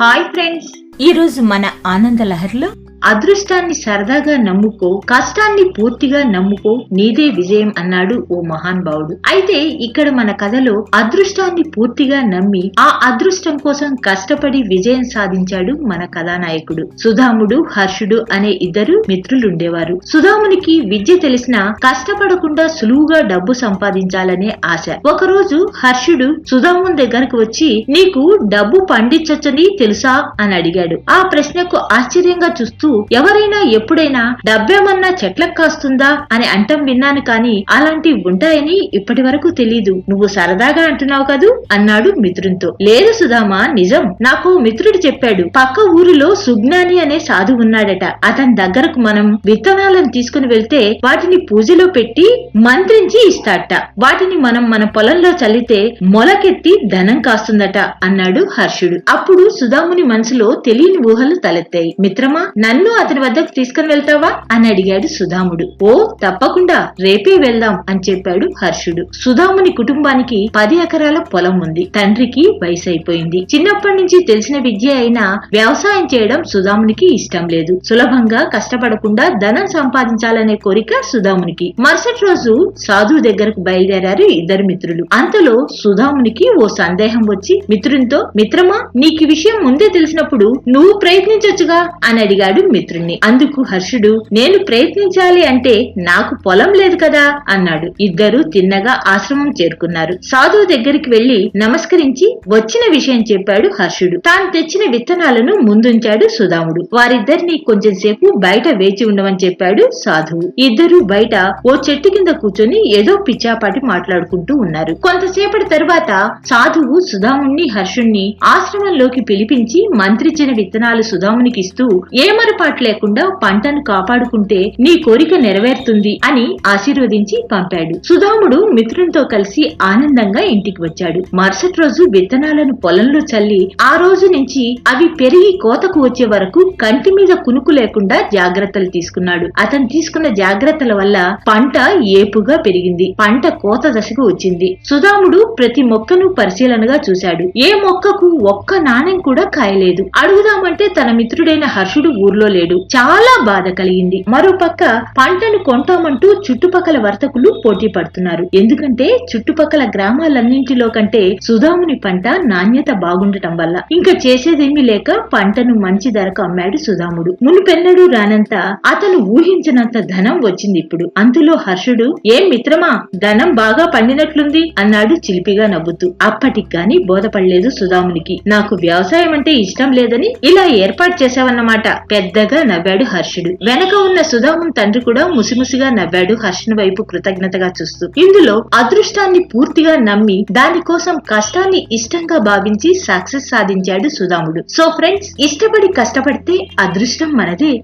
Hi friends ఈ రోజు మన ఆనంద లహరిలో అదృష్టాన్ని సరదాగా నమ్ముకో కష్టాన్ని పూర్తిగా నమ్ముకో నీదే విజయం అన్నాడు ఓ మహాన్ భావుడు అయితే ఇక్కడ మన కథలో అదృష్టాన్ని పూర్తిగా నమ్మి ఆ అదృష్టం కోసం కష్టపడి విజయం సాధించాడు మన కథానాయకుడు. సుధాముడు హర్షుడు అనే ఇద్దరు మిత్రులుండేవారు. సుధామునికి విద్య తెలిసినా కష్టపడకుండా సులువుగా డబ్బు సంపాదించాలనే ఆశ. ఒకరోజు హర్షుడు సుధాముని దగ్గరకు వచ్చి నీకు డబ్బు పండించొచ్చని తెలుసా? అని అడిగాడు. ఆ ప్రశ్నకు ఆశ్చర్యంగా చూస్తూ ఎవరైనా ఎప్పుడైనా డబ్బేమన్నా చెట్లకు కాస్తుందా? అని అంటం విన్నాను కాని అలాంటివి ఉంటాయని ఇప్పటి వరకు తెలీదు. నువ్వు సరదాగా అంటున్నావు కదూ? అన్నాడు మిత్రునితో. లేదు సుధామా నిజం. నాకు మిత్రుడు చెప్పాడు. పక్క ఊరిలో సుజ్ఞాని అనే సాధు ఉన్నాడట. అతని దగ్గరకు మనం విత్తనాలను తీసుకుని వెళ్తే వాటిని పూజలో పెట్టి మంత్రించి ఇస్తాడట. వాటిని మనం మన పొలంలో చల్లితే మొలకెత్తి ధనం కాస్తుందట అన్నాడు హర్షుడు. అప్పుడు సుధాముని మనసులో తెలియని ఊహలు తలెత్తాయి. మిత్రమా నన్ను అతని వద్దకు తీసుకుని వెళ్తావా? అని అడిగాడు సుధాముడు. ఓ తప్పకుండా రేపే వెళ్దాం అని చెప్పాడు హర్షుడు. సుధాముని కుటుంబానికి పది ఎకరాల పొలం ఉంది. తండ్రికి వయసు అయిపోయింది. చిన్నప్పటి నుంచి తెలిసిన విద్య అయినా వ్యవసాయం చేయడం సుధామునికి ఇష్టం లేదు. సులభంగా కష్టపడకుండా ధనం సంపాదించాలనే కోరిక సుధామునికి. మరుసటి రోజు సాధు దగ్గరకు బయలుదేరారు ఇద్దరు మిత్రులు. అంతలో సుధామునికి ఓ సందేహం వచ్చి మిత్రునితో మిత్రమా నీకు విషయం ముందే తెలిసినప్పుడు నువ్వు ప్రయత్నించొచ్చుగా? అని అడిగాడు మిత్రుణ్ణి. అందుకు హర్షుడు నేను ప్రయత్నించాలి అంటే నాకు పొలం లేదు కదా అన్నాడు. ఇద్దరు తిన్నగా ఆశ్రమం చేరుకున్నారు. సాధువు దగ్గరికి వెళ్ళి నమస్కరించి వచ్చిన విషయం చెప్పాడు హర్షుడు. తాను తెచ్చిన విత్తనాలను ముందుంచాడు సుధాముడు. వారిద్దరిని కొంచెం సేపు బయట వేచి ఉండమని చెప్పాడు సాధువు. ఇద్దరు బయట ఓ చెట్టు కింద కూర్చొని ఏదో పిచ్చాపాటి మాట్లాడుకుంటూ ఉన్నారు. కొంతసేపటి తరువాత సాధువు సుధాముణ్ణి హర్షుణ్ణి ఆశ్రమంలోకి పిలిపించి మంత్రిచ్చిన విత్తనాలు సుధామునికి ఇస్తూ ఏమరపాటు లేకుండా పంటను కాపాడుకుంటే నీ కోరిక నెరవేరుతుంది అని ఆశీర్వదించి పంపాడు. సుధాముడు మిత్రునితో కలిసి ఆనందంగా ఇంటికి వచ్చాడు. మరుసటి రోజు విత్తనాలను పొలంలో చల్లి ఆ రోజు నుంచి అవి పెరిగి కోతకు వచ్చే వరకు కంటి మీద కునుకు లేకుండా జాగ్రత్తలు తీసుకున్నాడు. అతను తీసుకున్న జాగ్రత్తల వల్ల పంట ఏపుగా పెరిగింది. పంట కోత దశకు వచ్చింది. సుధాముడు ప్రతి మొక్కను పరిశీలనగా చూశాడు. ఏ మొక్కకు ఒక్క నాణెం కూడా కాయలేదు. అడుగుదామంటే తన మిత్రుడైన హర్షుడు ఊర్లో లేడు. చాలా బాధ కలిగింది. మరోపక్క పంటను కొంటామంటూ చుట్టుపక్కల వర్తకులు పోటీ పడుతున్నారు. ఎందుకంటే చుట్టుపక్కల గ్రామాలన్నింటిలో కంటే సుధాముని పంట నాణ్యత బాగుండటం వల్ల. ఇంకా చేసేదేమీ లేక పంటను మంచి ధరకు అమ్మాడు సుధాముడు. మునుపెన్నడూ రానంత అతను ఊహించినంత ధనం వచ్చింది ఇప్పుడు. అందులో హర్షుడు ఏం మిత్రమా ధనం బాగా పండినట్లుంది అన్నాడు చిలిపిగా నవ్వుతూ. అప్పటికి గాని బోధపడలేదు సుధామునికి. నాకు వ్యవసాయం అంటే ఇష్టం లేదని ఇలా ఏర్పాటు చేశావన్నమాట పెద్ద పెద్దగా నవ్వాడు హర్షుడు. వెనక ఉన్న సుధాముని తండ్రి కూడా ముసిముసిగా నవ్వాడు హర్షుని వైపు కృతజ్ఞతగా చూస్తూ. ఇందులో అదృష్టాన్ని పూర్తిగా నమ్మి దానికోసం కష్టాన్ని ఇష్టంగా భావించి సక్సెస్ సాధించాడు సుధాముడు. సో ఫ్రెండ్స్ ఇష్టపడి కష్టపడితే అదృష్టం మనదే.